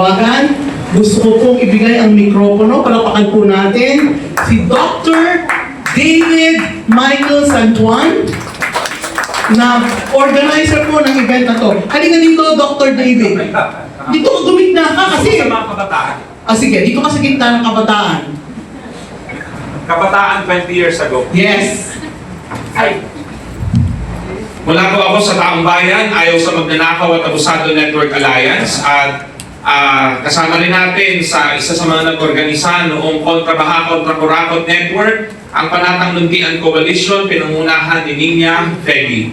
panawagan. Gusto ko pong ibigay ang mikropono, palapakan po natin, si Dr. David Michael Santuan, na organizer po ng event na to. Halika dito, Dr. David. Dito ka gumigna ka kasi. Sa mga kabataan. Ah, sige, dito ka sa gitna ng kabataan. Kabataan 20 years ago. Yes. Ay. Mula po ako sa Taong Bayan, ayaw sa Magnanakaw at Abusado Network Alliance at ah, kasama rin natin sa isa sa mga nag-organisa noong Kontra Baha Kontra Kurakot Network, ang Panatang Luntian Coalition, pinangunahan ni Ninya Fegi.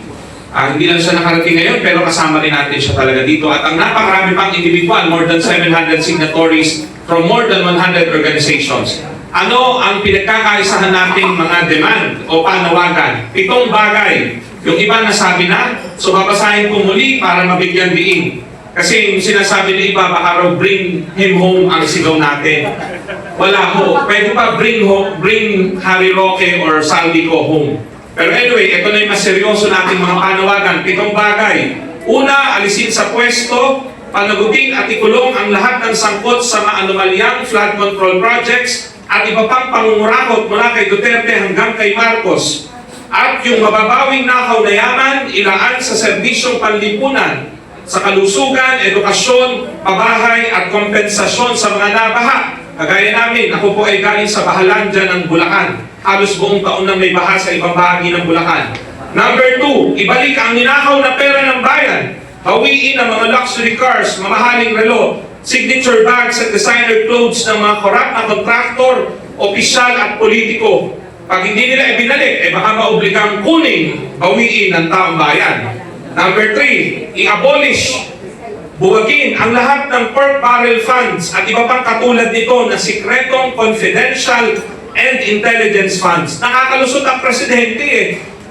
Ah, hindi lang siya nakarating ngayon, pero kasama rin natin siya talaga dito. At ang napakarami pang individual, more than 700 signatories from more than 100 organizations. Ano ang pinagkakaisahan nating mga demand o panawagan? Pitong bagay. Yung iba nasabi na, so babasahin ko muli para mabigyan diin. Kasi yung sinasabi ng iba, baka raw bring him home ang sigaw natin. Wala ho. Pwede pa bring, ho, bring Harry Roque or Saldi ko home. Pero anyway, ito na yung mas seryoso nating mga panawagan. Pitong bagay. Una, alisin sa pwesto, panagutin at ikulong ang lahat ng sangkot sa mga anomalyang flood control projects at iba pang pangungurakot mula kay Duterte hanggang kay Marcos. At yung mababawing nakaw na yaman, ilaan sa serbisyong panlipunan, sa kalusugan, edukasyon, pabahay at kompensasyon sa mga nabaha. Kagaya namin, ako po ay galing sa Bahalandia ng Bulacan. Halos buong taon na may baha sa ibang bahagi ng Bulacan. Number two, ibalik ang ninakaw na pera ng bayan. Hawiin ang mga luxury cars, mamahaling relo, signature bags at designer clothes ng mga korap na kontraktor, opisyal at politiko. Pag hindi nila ibinalik, eh baka maobligang kunin, bawiin ng taong bayan. Number three, i-abolish, buwagin ang lahat ng pork barrel funds at iba pang katulad nito na sikretong, confidential, and intelligence funds. Nakakalusot ang presidente eh.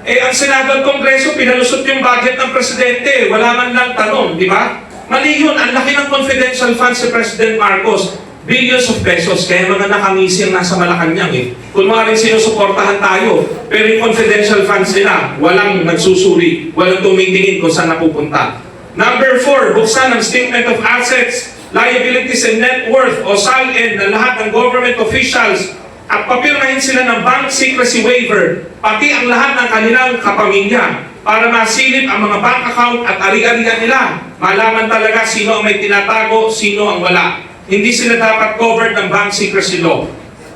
Eh, ang Senado at Kongreso, pinalusot yung budget ng presidente. Wala man lang tanong, di ba? Mali yun. Ang laki ng confidential funds si President Marcos. Billions of pesos. Kaya mga nakangisi ang nasa Malacanang eh. Kung mga rin sinusuportahan tayo. Pero yung confidential funds nila, walang nagsusuri. Walang tumitingin kung saan napupunta. Number four, buksan ang Statement of Assets, Liabilities and Net Worth o SALN ng lahat ng government officials at papirmahin sila ng bank secrecy waiver, pati ang lahat ng kanilang kapamilya para masilip ang mga bank account at ari-arian nila. Malaman talaga sino ang may tinatago, sino ang wala. Hindi sila dapat covered ng bank secrecy law.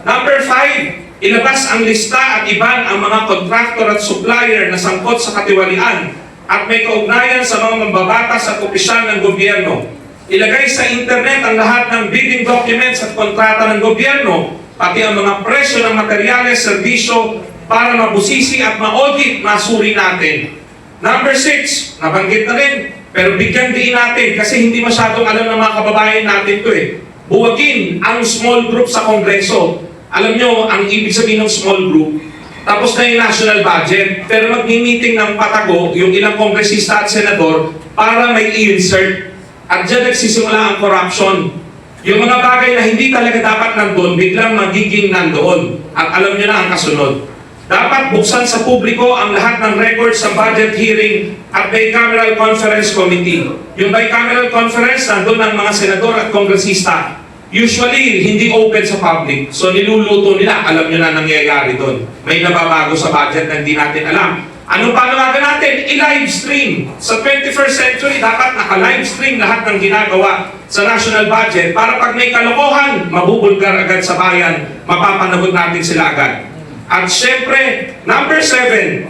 Number five, ilabas ang lista at iban ang mga contractor at supplier na sangkot sa katiwalian at may kaugnayan sa mga mambabatas at opisyal ng gobyerno. Ilagay sa internet ang lahat ng bidding documents at kontrata ng gobyerno, pati ang mga presyo ng materyales, serbisyo, para mabusisi at ma-audit, masuri natin. Number six, nabanggit na rin, pero bigyan din natin kasi hindi masyadong alam ng mga kababayan natin to eh. Buwagin ang small group sa Kongreso. Alam nyo, ang ibig sabihin ng small group, tapos na yung national budget, pero magmi-meeting ng patago yung ilang kongresista at senador para may i-insert. At dyan nagsisimula ang corruption. Yung mga bagay na hindi talaga dapat nandun, biglang magiging nandoon. At alam nyo na ang kasunod. Dapat buksan sa publiko ang lahat ng records sa budget hearing at bicameral conference committee. Yung bicameral conference, nandun ang mga senador at kongresista. Usually, hindi open sa public. So, niluluto nila. Alam nyo na nangyayari doon. May nababago sa budget na hindi natin alam. Anong panawagan natin? I-live stream. Sa 21st century, dapat naka-live stream lahat ng ginagawa sa national budget para pag may kalokohan, mabubulgar agad sa bayan, mapapanagot natin sila agad. At syempre, number seven,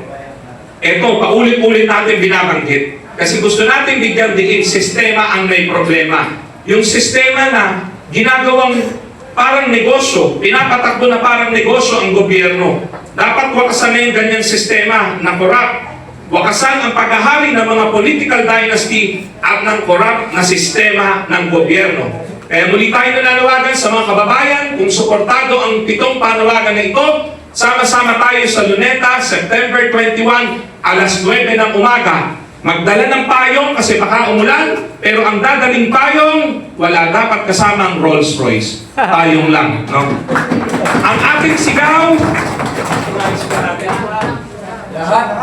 ito, paulit-ulit natin binabanggit. Kasi gusto natin bigyan din sistema ang may problema. Yung sistema na ginagawang parang negosyo, pinapatakbo na parang negosyo ang gobyerno. Dapat wakasan na yung ganyang sistema na korap. Wakasan ang paghahari ng mga political dynasty at ng korap na sistema ng gobyerno. Kaya muli tayo nananawagan sa mga kababayan kung suportado ang pitong panawagan na ito, sama-sama tayo sa Luneta, September 21, alas 9 ng umaga. Magdala ng payong kasi baka umulan, pero ang dadaling payong, wala dapat kasama ang Rolls Royce. Payong lang. No? Ang ating sigaw, Lahat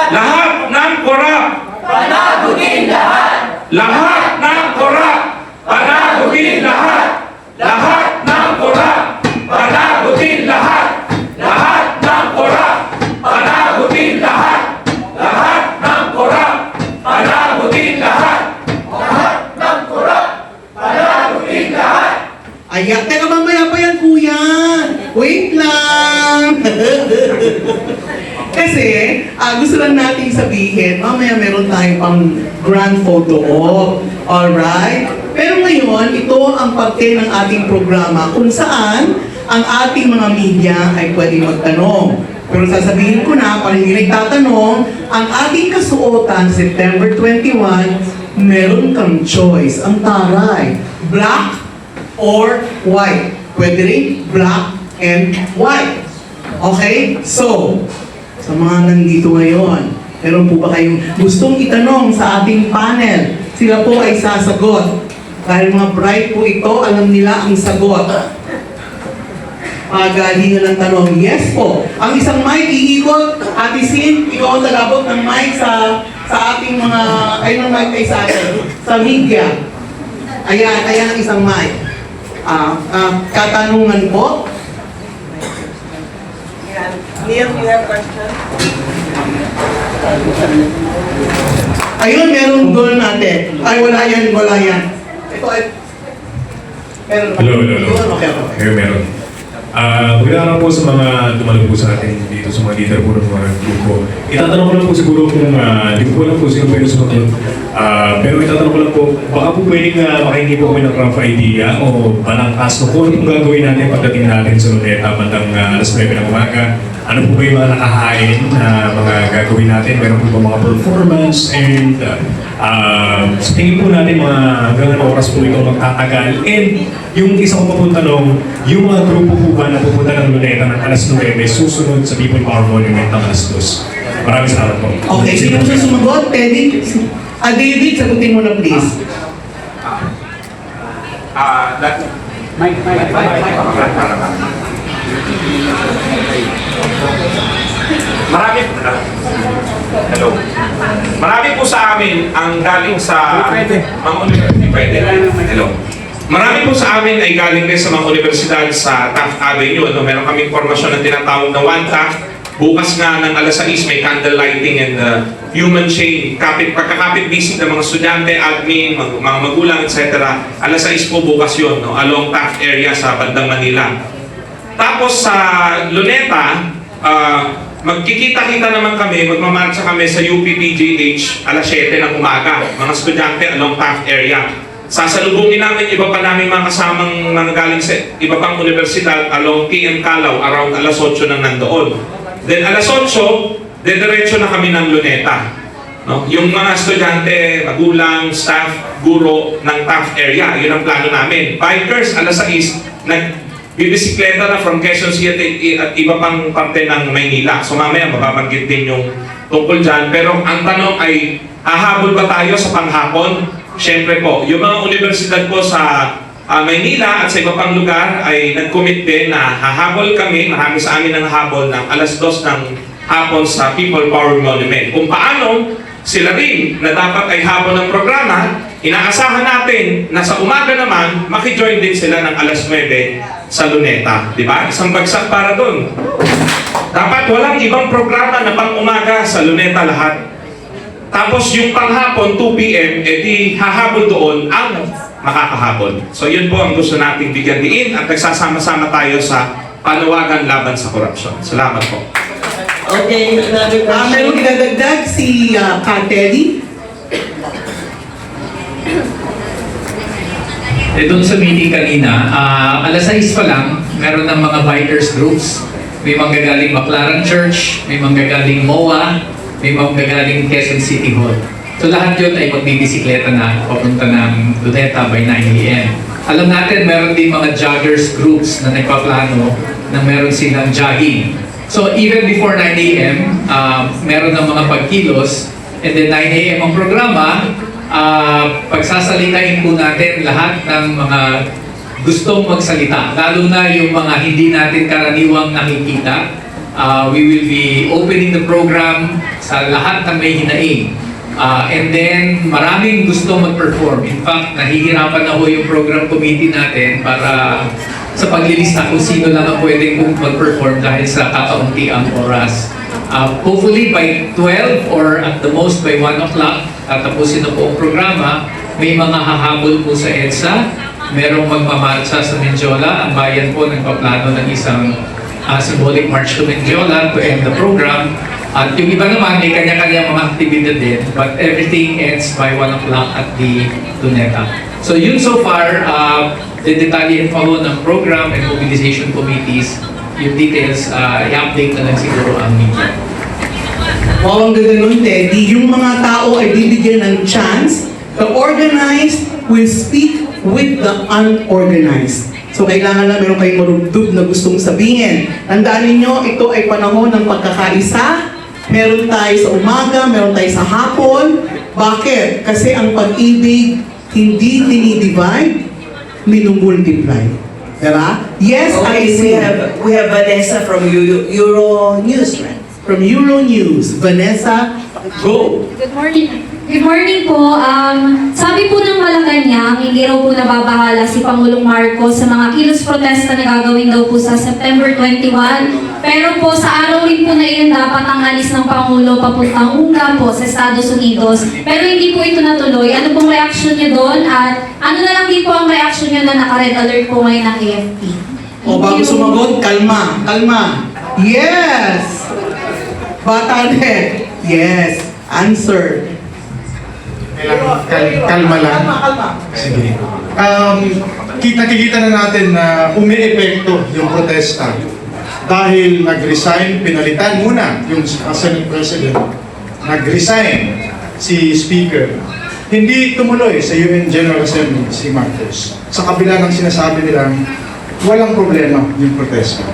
lahat ng korap, panagugin lahat lahat ng korap, panahon Ayan, teka mamaya pa yan kuya. Wait lang. Kasi, ah, gusto lang nating sabihin, mamaya meron tayong pang grand photo op. Alright? Pero ngayon, ito ang parte ng ating programa kung saan ang ating mga media ay pwede magtanong. Pero sasabihin ko na, para hindi nagtatanong, ang ating kasuotan, September 21, meron kang choice. Ang taray, black or white. Pwede rin black and white. Okay? So, sa mga nandito ngayon, meron po ba kayong gustong itanong sa ating panel? Sila po ay sasagot. Dahil mga bright po ito, alam nila ang sagot. Pagalingan ng tanong, yes po. Ang isang mic iikot, Ate Sin, ikaw ang tagabot ng mic sa sa ating mga, ay ng mic ay sa atin, sa media. Ayan, ayan ang isang mic. Ah, ah, katanungan po, Liam, you have question? Ayun, meron doon natin. Ay, wala yan, wala yan. Ito ay... Meron. Hello, hello, hello. Yun, okay, okay. Here, meron. Ah, magandang po sa mga dumalo po sa atin dito sa mga leader po ng mga grupo. Itatanong ko lang po siguro kung ah, di ko po alam po sino pwede sumagot. Ah, pero itatanong ko lang po, baka po pwedeng uh, makahingi po kami ng rough idea o balangkas po ano pong gagawin natin pagdating natin sa Luneta bandang uh, alas 9 ng umaga. Ano po ba yung mga nakahain na mga gagawin natin? Meron po ba mga performance and uh, uh, sa tingin po natin mga hanggang anong oras po ito magtatagal. And yung isa ko pa pong tanong, yung mga grupo po ba na pupunta ng Luneta ng alas 9 susunod sa People Power Monument ng alas 2? Maraming salamat po. Okay, sino gusto sumagot? Teddy? Ah, David, sagutin mo na please. Ah, that, Marami Hello. Marami po sa amin ang galing sa mga university. Pwede. Hello. Marami po sa amin ay galing din sa mga universidad sa Taft Avenue. Ano, meron kaming formasyon na tinatawag na One Taft. Bukas nga ng alas 6 may candle lighting and uh, human chain. Kapit, pagkakapit visit ng mga estudyante, admin, mag- mga magulang, etc. Alas 6 po bukas yun, no, along Taft area sa bandang Manila. Tapos sa Luneta, ah, magkikita-kita naman kami, magmamarcha kami sa UPPGH alas 7 ng umaga, mga estudyante along Taft area. Sasalubungin namin iba pa namin mga kasamang mga galing sa iba pang universidad along TM Calaw around alas 8 nang nandoon. Then alas 8, dediretso na kami ng Luneta. No? Yung mga estudyante, magulang, staff, guro ng Taft area, yun ang plano namin. Bikers, alas 6, nag bibisikleta na from Quezon City at, at iba pang parte ng Maynila. So mamaya mababanggit din yung tungkol dyan. Pero ang tanong ay, hahabol ba tayo sa panghapon? Siyempre po, yung mga universidad po sa ah, Maynila at sa iba pang lugar ay nag-commit din na hahabol kami, marami sa amin ng habol ng alas 2 ng hapon sa People Power Monument. Kung paano sila rin na dapat ay habol ng programa, inaasahan natin na sa umaga naman, makijoin din sila ng alas 9 sa Luneta. Di ba? Isang bagsak para doon. Dapat walang ibang programa na pang umaga sa Luneta lahat. Tapos yung panghapon, 2 p.m., edi hahabol doon ang makakahabol. So yun po ang gusto nating bigyan diin at nagsasama-sama tayo sa panawagan laban sa korupsyon. Salamat po. Okay, another Ah, meron question? idadagdag si uh, Ka Teddy. Eh, doon sa meeting kanina, ah, alas 6 pa lang, meron ng mga bikers groups. May manggagaling McLaren Church, may manggagaling MOA, may manggagaling Quezon City Hall. So lahat yun ay magbibisikleta na papunta ng Luneta by 9 a.m. Alam natin, meron din mga joggers groups na nagpaplano na meron silang jogging. So even before 9 a.m., ah, meron ng mga pagkilos, and then 9 a.m. ang programa, Ah, pagsasalitain po natin lahat ng mga gustong magsalita, lalo na yung mga hindi natin karaniwang nakikita. Ah, we will be opening the program sa lahat ng may hinaing. Ah, and then, maraming gustong mag-perform. In fact, nahihirapan na ho yung program committee natin para sa paglilista kung sino lang ang pwedeng mag-perform dahil sa kakaunti ang oras. Uh, hopefully by 12 or at the most by 1 o'clock, tatapusin na po ang programa. May mga hahabol po sa EDSA merong magmamarcha sa Mendiola. Ang bayan po nagpaplano ng isang ah, symbolic march to Mendiola to end the program. At yung iba naman, may kanya-kanya mga aktibidad din. But everything ends by 1 o'clock at the Luneta. So yun so far, uh, dedetalyin pa ho ng program and mobilization committees. Yung details, uh, i-update na lang siguro ang media. Wow, ang ganda nun, Teddy. Yung mga tao ay bibigyan ng chance. The organized will speak with the unorganized. So kailangan lang meron kayong marugtog na gustong sabihin. Tandaan ninyo, ito ay panahon ng pagkakaisa. Meron tayo sa umaga, meron tayo sa hapon. Bakit? Kasi ang pag-ibig hindi dinidivide, minumultiply. Diba? Yes, I Okay, we see. have, we have Vanessa from Euro, Euro News, right? From Euro News, Vanessa, go! Good morning. Good morning po. Um, sabi po ng Malacanang, hindi raw po nababahala si Pangulong Marcos sa mga kilos protesta na gagawin daw po sa September 21. Pero po sa araw rin po na iyon dapat ang alis ng Pangulo papuntang Unga po sa Estados Unidos. Pero hindi po ito natuloy. Ano pong reaction niyo doon? At ano na lang din po ang reaction niyo na naka-red alert po ngayon ng AFP? O bago sumagot, kalma, kalma. Yes! Bata rin. Yes. Answer. Kailangan kal- kalma lang. Kalma, kalma. Sige. Um, kita nakikita na natin na umiepekto yung protesta dahil nag-resign, pinalitan muna yung uh, Senate President. Nag-resign si Speaker. Hindi tumuloy sa UN General Assembly si Marcos. Sa kabila ng sinasabi nilang walang problema yung protesta.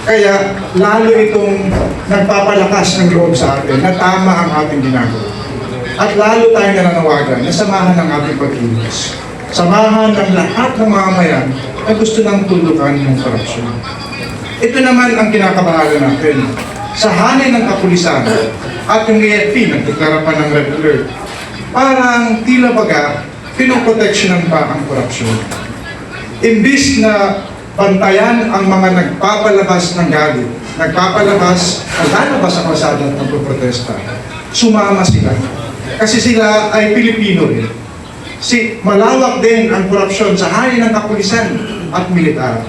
Kaya lalo itong nagpapalakas ng loob sa atin na tama ang ating ginagawa. At lalo tayong nananawagan na samahan ng ating pagkilos. Samahan ng lahat ng mamamayan na gusto ng tulukan ng korupsyon. Ito naman ang kinakabahala natin. Sa hanay ng kapulisan at yung AFP nagdeklara pa ng red alert, parang tila baga pinoproteksyonan pa ang korupsyon. Imbis na bantayan ang mga nagpapalabas ng galit, nagpapalabas, naglalabas sa kalsada at nagpo-protesta, sumama sila. Kasi sila ay Pilipino rin. Si, malawak din ang korupsyon sa hari ng kapulisan at militar.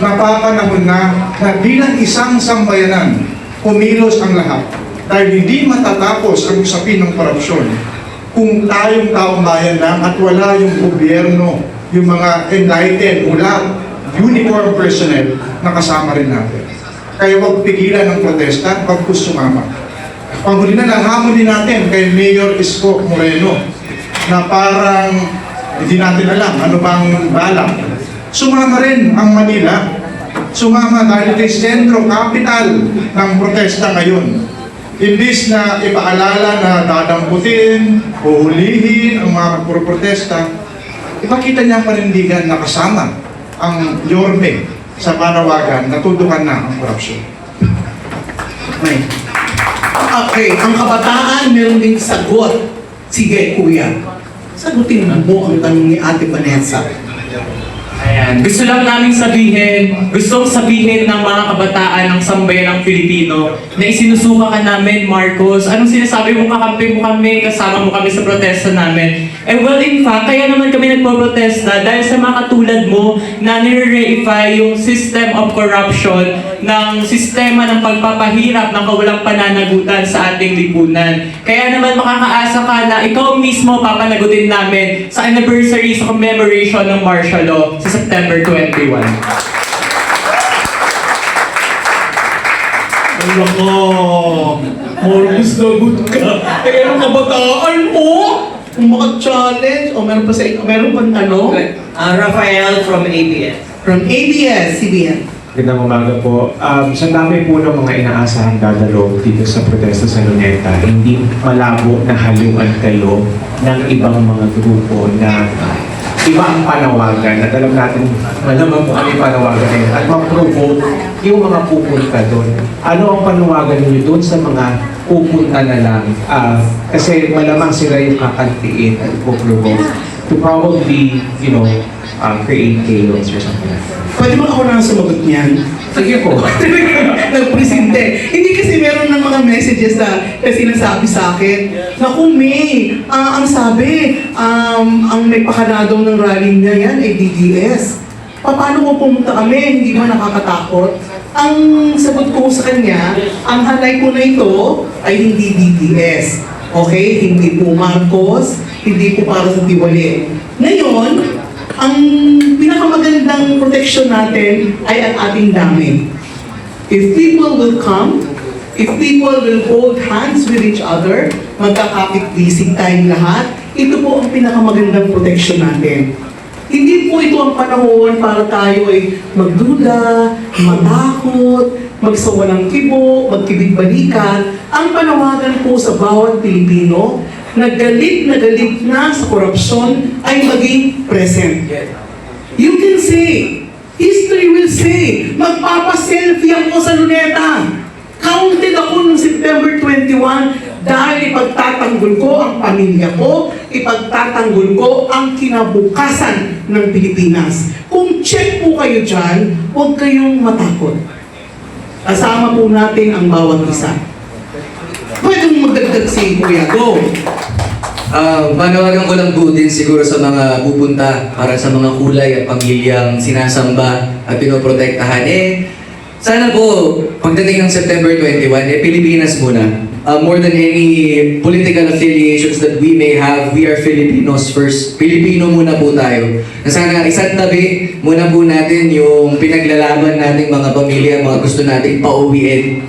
Napapanahon na na bilang isang sambayanan, kumilos ang lahat dahil hindi matatapos ang usapin ng korupsyon kung tayong taong bayan lang at wala yung gobyerno, yung mga enlightened, mula uniform personnel na kasama rin natin. Kaya huwag pigilan ng protesta, huwag po sumama. Panghuli na lang, hamon natin kay Mayor Isko Moreno na parang hindi natin alam ano bang balak. Sumama rin ang Manila. Sumama dahil yung sentro, capital ng protesta ngayon. Imbis na ipaalala na dadamputin, huhulihin ang mga protesta, ipakita niya ang na kasama ang Yorme sa panawagan na tutukan na ang korupsyon. Okay. Okay, ang kabataan meron ding sagot. Sige, kuya. Sagutin mo ang tanong ni Ate Vanessa. Ayan. Gusto lang namin sabihin, gustong sabihin ng mga kabataan ng sambayan ng Pilipino na isinusuka ka namin, Marcos. Anong sinasabi mo, kakampi mo kami, kasama mo kami sa protesta namin. Eh well, in fact, kaya naman kami nagpo-protesta dahil sa mga katulad mo na nire-reify yung system of corruption ng sistema ng pagpapahirap ng kawalang pananagutan sa ating lipunan. Kaya naman makakaasa ka na ikaw mismo papanagutin namin sa anniversary sa commemoration ng martial law sa September 21. Ano ko? Morgus na good ka. Eh, ang kabataan mo? Kung maka-challenge, o meron pa sa meron pa ano? Uh, Rafael from ABS. From ABS-CBN. Magandang umaga po. Um, sa dami po ng mga inaasahang dadalo dito sa protesta sa Luneta, hindi malabo na haluan kayo ng ibang mga grupo na iba ang panawagan at alam natin, malaman po ano yung panawagan na yun at mag-provoke yung mga pupunta doon. Ano ang panawagan niyo doon sa mga pupunta na lang? Ah, kasi malamang sila yung kakantiin at ipoprovoke. to probably, you know, um, create chaos or something like that. Pwede ba ako na sumagot niyan? Sige po. Nagpresente. Hindi kasi meron ng mga messages na kasi sinasabi sa akin, Naku, May, ah, ang sabi, um, ang may pakanadaw ng rally niya yan ay DDS. Pa- Paano ko pumunta kami? Hindi ba nakakatakot? Ang sagot ko sa kanya, ang halay ko na ito ay hindi DDS. Okay? Hindi po Marcos, hindi po para sa Tiwali. Ngayon, ang pinakamagandang protection natin ay ang ating dami. If people will come, if people will hold hands with each other, magkakapit-bisig tayong lahat, ito po ang pinakamagandang protection natin. Hindi po ito ang panahon para tayo ay magduda, matakot, magsawa ng kibo, magkibig-balikan. Ang panawagan po sa bawat Pilipino na galit na galit na sa korupsyon ay maging present. You can say, history will say, magpapaselfie ako sa luneta. Counted ako noong September 21 dahil ipagtatanggol ko ang pamilya ko, ipagtatanggol ko ang kinabukasan ng Pilipinas. Kung check po kayo dyan, huwag kayong matakot. Kasama po natin ang bawat isa. Pwede mong magdagdag si Kuya. Go! Ah, panawagan ko lang po din siguro sa mga pupunta para sa mga kulay at pamilyang sinasamba at pinoprotektahan. Eh, sana po, pagdating ng September 21, eh, Pilipinas muna. Ah, more than any political affiliations that we may have, we are Filipinos first. Pilipino muna po tayo. Na sana isa't tabi muna po natin yung pinaglalaban nating mga pamilya, mga gusto nating pauwiin.